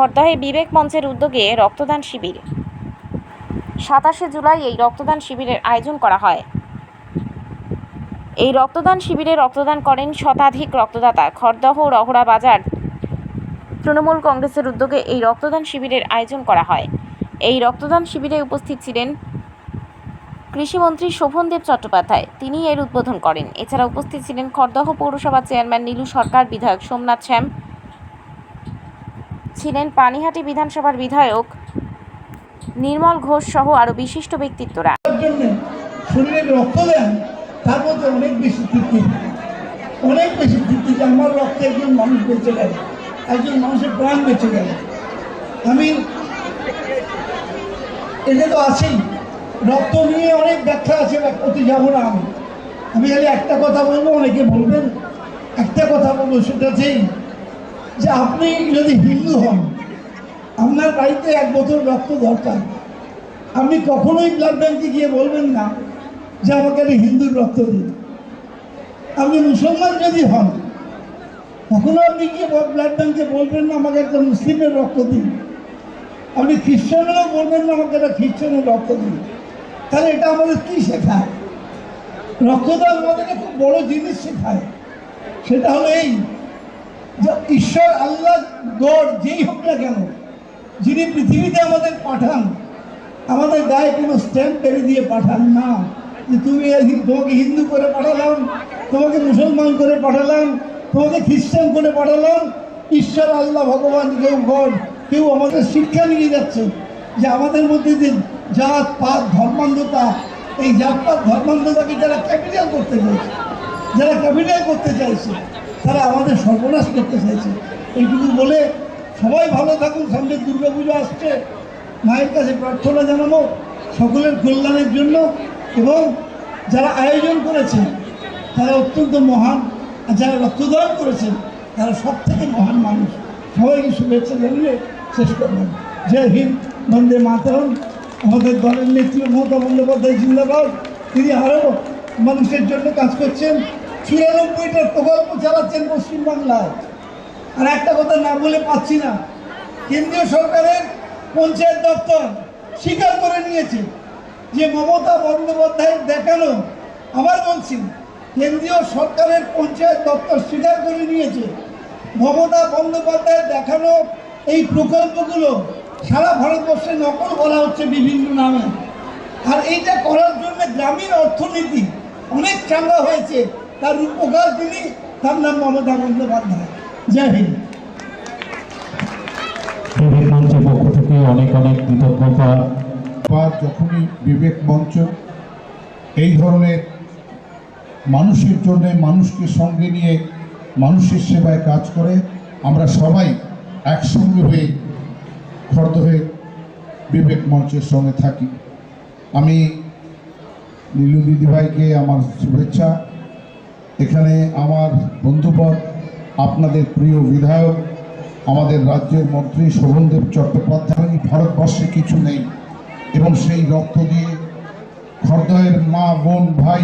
খড়দহে বিবেক মঞ্চের উদ্যোগে রক্তদান শিবির। সাতাশে জুলাই এই রক্তদান শিবিরের আয়োজন করা হয়। এই রক্তদান শিবিরে রক্তদান করেন শতাধিক রক্তদাতা। খড়দহ রহরা বাজার তৃণমূল কংগ্রেসের উদ্যোগে এই রক্তদান শিবিরের আয়োজন করা হয়। এই রক্তদান শিবিরে উপস্থিত ছিলেন কৃষিমন্ত্রী শোভনদেব চট্টোপাধ্যায়। তিনি এর উদ্বোধন করেন। এছাড়া উপস্থিত ছিলেন খড়দহ পৌরসভার চেয়ারম্যান নীলু সরকার, বিধায়ক সোমনাথ শ্যাম ছিলেন পানিহাটি বিধানসভার বিধায়ক নির্মল ঘোষ সহ আরও বিশিষ্ট ব্যক্তিত্বরা। শরীরে রক্ত দেন, তার মধ্যে অনেক বেশি তৃপ্তি। অনেক বেশি তৃপ্তি যে আমার রক্তে একজন মানুষ বেঁচে গেল, একজন মানুষের প্রাণ বেঁচে গেল। আমি এটা তো আছেই। রক্ত নিয়ে অনেক ব্যাখ্যা আছে ব্যাখ্যাতে যাব না আমি। আমি খালি একটা কথা বলব, অনেকে বলবেন, একটা কথা বলব, সেটা হচ্ছেই যে আপনি যদি হিন্দু হন, আপনার বাড়িতে এক বোতল রক্ত দরকার। আপনি কখনোই ব্লাড ব্যাংকে গিয়ে বলবেন না যে আমাকে একটা হিন্দুর রক্ত দিন আপনি মুসলমান যদি হন, কখনো আপনি গিয়ে ব্লাড ব্যাংকে বলবেন না আমাকে একটা মুসলিমের রক্ত দিন। আপনি খ্রিস্টানেরও বলবেন না আমাকে একটা খ্রিস্টানের রক্ত দিন। তাহলে এটা আমাদের কী শেখায়? রক্তদান আমাদেরকে খুব বড় জিনিস শেখায়। সেটা হলো এই ঈশ্বর, আল্লাহ, গড, যেই হোক না কেন, যিনি পৃথিবীতে আমাদের পাঠান, আমাদের গায়ে কোনো স্ট্যাম্প পেরে দিয়ে পাঠান না, যে তুমি তোমাকে হিন্দু করে পাঠালাম, তোমাকে মুসলমান করে পাঠালাম, তোমাকে খ্রিস্টান করে পাঠালাম, ঈশ্বর, আল্লাহ, ভগবান, কেউ গড, কেউ আমাদের শিক্ষা নিয়ে যাচ্ছে, যে আমাদের মধ্যে যে জাত, পাত, ধর্মান্ধতা, এই জাত, পাত, ধর্মান্ধতাকে যারা ক্যাপিটাল করতে চাইছে, যারা ক্যাপিটাল করতে চাইছে তারা আমাদের সর্বনাশ করতে চাইছে। এইটুকু বলে সবাই ভালো থাকুন, সামনে দুর্গা পুজো আসছে। মায়ের কাছে প্রার্থনা জানাব সকলের কল্যাণের জন্য এবং যারা আয়োজন করেছেন, তারা অত্যন্ত মহান আর যারা রক্তদান করেছেন, তারা সব থেকে মহান মানুষ। সবাইকে শুভেচ্ছা জানিয়ে শেষ করবেন জয় হিন্দ, বন্দে মাতরম। আমাদের দলের নেত্রী মমতা বন্দ্যোপাধ্যায় জিন্দাবাদ। তিনি আরও মানুষের জন্য কাজ করছেন। চুরানব্বইটা প্রকল্প চালাচ্ছেন পশ্চিমবাংলায় আর একটা কথা না বলে পাচ্ছি না, কেন্দ্রীয় সরকারের পঞ্চায়েত দপ্তর স্বীকার করে নিয়েছে যে মমতা বন্দ্যোপাধ্যায় দেখানো, আবার বলছি, কেন্দ্রীয় সরকারের পঞ্চায়েত দপ্তর স্বীকার করে নিয়েছে, মমতা বন্দ্যোপাধ্যায় দেখানো এই প্রকল্পগুলো সারা ভারতবর্ষে নকল করা হচ্ছে বিভিন্ন নামে। আর এইটা করার জন্য গ্রামীণ অর্থনীতি অনেক চাঙ্গা হয়েছে। তার উপকার তিনি তার নাম মমতা বন্দ্যোপাধ্যায়। জয় হিন্দ। বিবেক মঞ্চের পক্ষ থেকে অনেক অনেক কৃতজ্ঞতা। বা যখনই বিবেক মঞ্চ এই ধরনের মানুষের জন্য মানুষকে সঙ্গে নিয়ে মানুষের সেবায় কাজ করে আমরা সবাই একসঙ্গে হয়ে খর্দ হয়ে বিবেক মঞ্চের সঙ্গে থাকি। আমি নীলু দিদিভাইকে আমার শুভেচ্ছা। এখানে আমার বন্ধুপদ, আপনাদের প্রিয় বিধায়ক, আমাদের রাজ্যের মন্ত্রী শোভনদেব চট্টোপাধ্যায়, ভারতবর্ষে কিছু নেই এবং সেই রক্ত দিয়ে খর্দয়ের মা, বোন, ভাই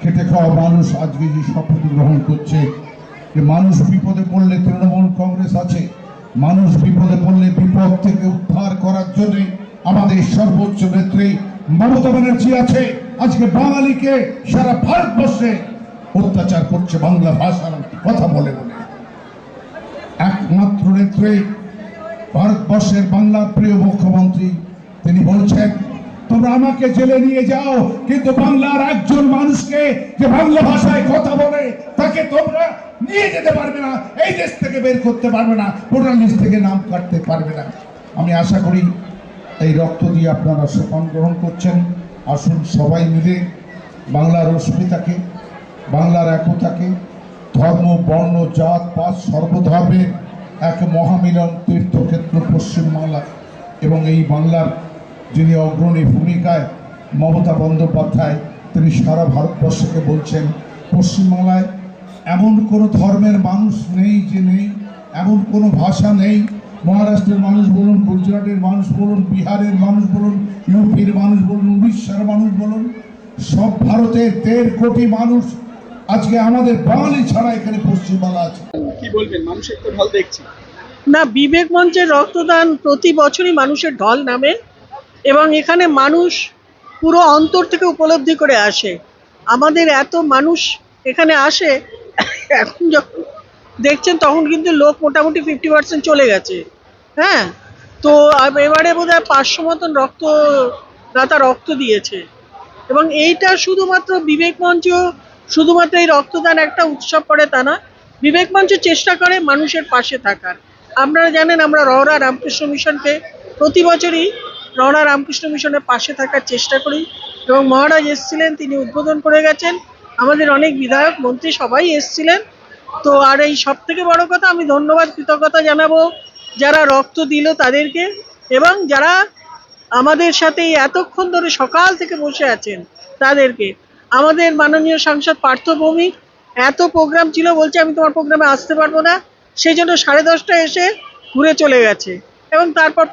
খেটে খাওয়া মানুষ আজকে যে শপথ গ্রহণ করছে, যে মানুষ বিপদে পড়লে তৃণমূল কংগ্রেস আছে, মানুষ বিপদে পড়লে বিপদ থেকে উদ্ধার করার জন্য আমাদের সর্বোচ্চ নেত্রী মমতা ব্যানার্জি আছে। আজকে বাঙালিকে সারা ভারতবর্ষে অত্যাচার করছে বাংলা ভাষার কথা বলে বলে। একমাত্র নেত্রে ভারতবর্ষের বাংলার প্রিয় মুখ্যমন্ত্রী, তিনি বলছেন, তোমরা আমাকে জেলে নিয়ে যাও, কিন্তু বাংলার একজন মানুষকে যে বাংলা ভাষায় কথা বলে, তাকে তোমরা নিয়ে যেতে পারবে না, এই দেশ থেকে বের করতে পারবে না ভোটার লিস্ট থেকে নাম কাটতে পারবে না। আমি আশা করি এই রক্ত দিয়ে আপনারা সোপান গ্রহণ করছেন। আসুন সবাই মিলে বাংলার অস্মিতাকে বাংলার একতাকে ধর্ম, বর্ণ, জাত, পাত সর্বধর্মের এক মহামিলন তীর্থক্ষেত্র পশ্চিমবাংলা এবং এই বাংলার যিনি অগ্রণী ভূমিকায় মমতা বন্দ্যোপাধ্যায়, তিনি সারা ভারতবর্ষকে বলছেন পশ্চিমবাংলায় এমন কোনো ধর্মের মানুষ নেই যে নেই, এমন কোনো ভাষা নেই। মহারাষ্ট্রের মানুষ বলুন, গুজরাটের মানুষ বলুন, বিহারের মানুষ বলুন, ইউপির মানুষ বলুন, উড়িষ্যার মানুষ বলুন, সব ভারতের দেড় কোটি মানুষ আজকে আমাদের বাঙালি ছাড়া এখানে পশ্চিমবাংলা আছে। কি বলবেন? মানুষের তো ঢল দেখছি। না বিবেক মঞ্চের রক্তদান প্রতি বছরই মানুষের ঢল নামে এবং এখানে মানুষ পুরো অন্তর থেকে উপলব্ধি করে আসে। আমাদের এত মানুষ এখানে আসে এখন যখন দেখছেন তখন কিন্তু লোক মোটামুটি ফিফটি পার্সেন্ট চলে গেছে। হ্যাঁ? তো এবারে বোধ হয় পাঁচশো মতন রক্তদাতা রক্ত দিয়েছে। এবং এইটা শুধুমাত্র বিবেক মঞ্চ শুধুমাত্র এই রক্তদান একটা উৎসব করে তা না বিবেক মঞ্চ চেষ্টা করে মানুষের পাশে থাকার। আপনারা জানেন আমরা রহরা রামকৃষ্ণ মিশনকে প্রতি বছরই রহরা রামকৃষ্ণ মিশনের পাশে থাকার চেষ্টা করি এবং মহারাজ এসছিলেন, তিনি উদ্বোধন করে গেছেন। আমাদের অনেক বিধায়ক, মন্ত্রী সবাই এসছিলেন। তো আর এই সব থেকে বড় কথা, আমি ধন্যবাদ, কৃতজ্ঞতা জানাব যারা রক্ত দিল তাদেরকে এবং যারা আমাদের সাথে এতক্ষণ ধরে সকাল থেকে বসে আছেন তাদেরকে। আমাদের মাননীয় সাংসদ পার্থ ভৌমিক, এত প্রোগ্রাম ছিল বলছে আমি তোমার প্রোগ্রামে আসতে পারব না। সেই জন্য সাড়ে দশটায় এসে ঘুরে চলে গেছে। এবং তারপর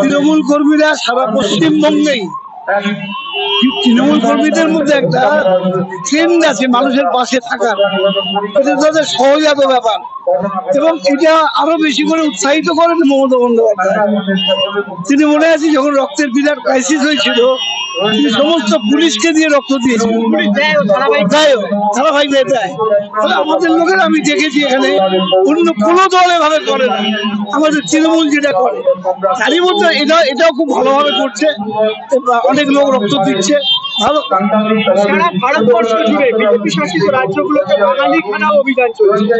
তৃণমূল কর্মীরা সারা পশ্চিমবঙ্গেই তৃণমূল কর্মীদের মধ্যে একটা ট্রেন্ড আছে মানুষের পাশে থাকার। সহজাত ব্যাপার। এবং এটা আরও বেশি করে উৎসাহিত করেন মমতা বন্দ্যোপাধ্যায়। তিনি মনে আছে যখন রক্তের বিরাট ক্রাইসিস হয়েছিল সমস্ত পুলিশকে দিয়ে রক্ত ধারাবাহিক দেয় আমাদের লোকের আমি দেখেছি এখানে কোনো আমাদের তৃণমূল যেটা করে এটা এটাও খুব ভালোভাবে করছে। অনেক লোক রক্ত দিচ্ছে। সারা ভারতবর্ষ জুড়ে বিজেপি শাসিত রাজ্যগুলোতে বাঙালি খানা অভিযান চলছে।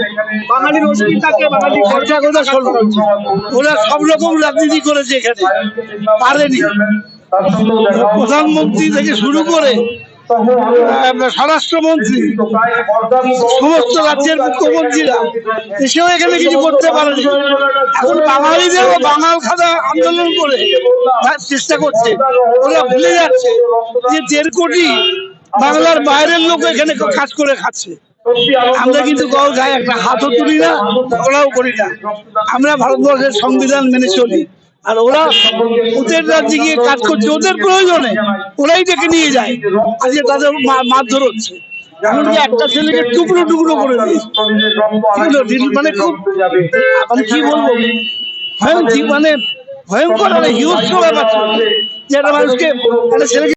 বাঙালির অস্মিতাকে বাঙালি খরচা কথা শোনো। ওরা সব রকম রাজনীতি করেছে এখানে। পারেনি। প্রধানমন্ত্রী থেকে শুরু করে স্বরাষ্ট্রমন্ত্রী, সমস্ত রাজ্যের মুখ্যমন্ত্রীরা এসেও এখানে কিছু করতে এখন বাঙালিদেরও বাঙাল খাদা আন্দোলন করে চেষ্টা করছে, ওরা ভুলে যাচ্ছে যে দেড় কোটি বাংলার বাইরের লোক এখানে কাজ করে খাচ্ছে। আমরা কিন্তু গায়ে একটা হাতও তুলি না, ওরাও করি না। আমরা ভারতবর্ষের সংবিধান মেনে চলি। আর ওরা ওদের রাজ্যে গিয়ে কাজ করছে, ওদের প্রয়োজনে ওরাই ডেকে নিয়ে যায়। আজকে তাদের মারধর এমনকি একটা ছেলেকে টুকরো টুকরো করে দিয়েছে। মানে খুব মানে কি বলব? মানে ভয়ঙ্কর মানে হিউজ ব্যাপার। যে একটা মানুষকে ছেলেকে